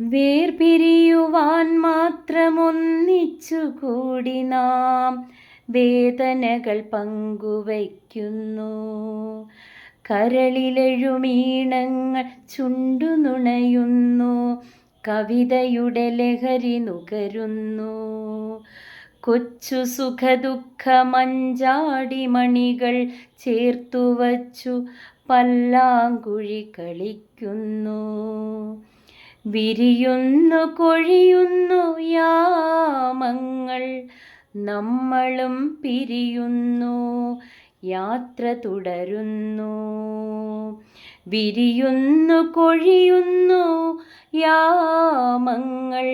വേർപിരിയുവാൻ മാത്രമൊന്നിച്ചു കൂടി നാം വേദനകൾ പങ്കുവയ്ക്കുന്നു. കരളിലെഴുമീണങ്ങൾ ചുണ്ടുനുണയുന്നു. കവിതയുടെ ലഹരി നുകരുന്നു. കൊച്ചു സുഖദുഃഖ മഞ്ചാടി മണികൾ ചേർത്തുവച്ചു പല്ലാങ്കുഴി കളിക്കുന്നു. വിരിയുന്നു കൊഴിയുന്നു യാമങ്ങൾ. നമ്മളും പിരിയുന്നു യാത്ര തുടരുന്നു. വിരിയുന്നു കൊഴിയുന്നു യാമങ്ങൾ.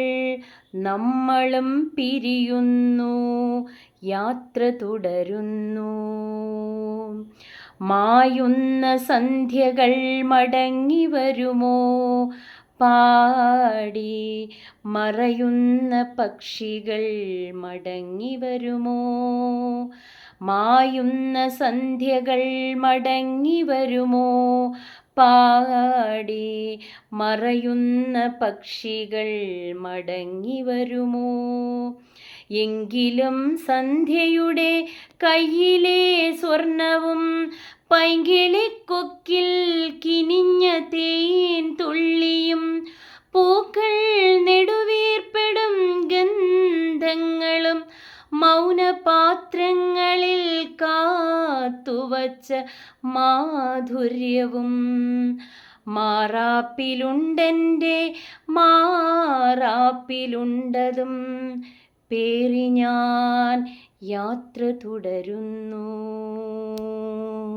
നമ്മളും പിരിയുന്നു യാത്ര തുടരുന്നു. മായുന്ന സന്ധ്യകൾ മടങ്ങി വരുമോ? പാടി മറയുന്ന പക്ഷികൾ മടങ്ങി വരുമോ? മായുന്ന സന്ധ്യകൾ മടങ്ങി വരുമോ? പാടി മറയുന്ന പക്ഷികൾ മടങ്ങി വരുമോ? എങ്കിലും സന്ധ്യയുടെ കയ്യിലെ സ്വർണവും പൈങ്കിളിക്കൊക്കിൽ കിനിഞ്ഞ തേൻ തുള്ളിയും മൗനപാത്രങ്ങളിൽ കാത്തുവച്ച മാധുര്യവും മാറാപ്പിലുണ്ടെന്റെ മാറാപ്പിലുണ്ടതും പേറി ഞാൻ യാത്ര തുടരുന്നു.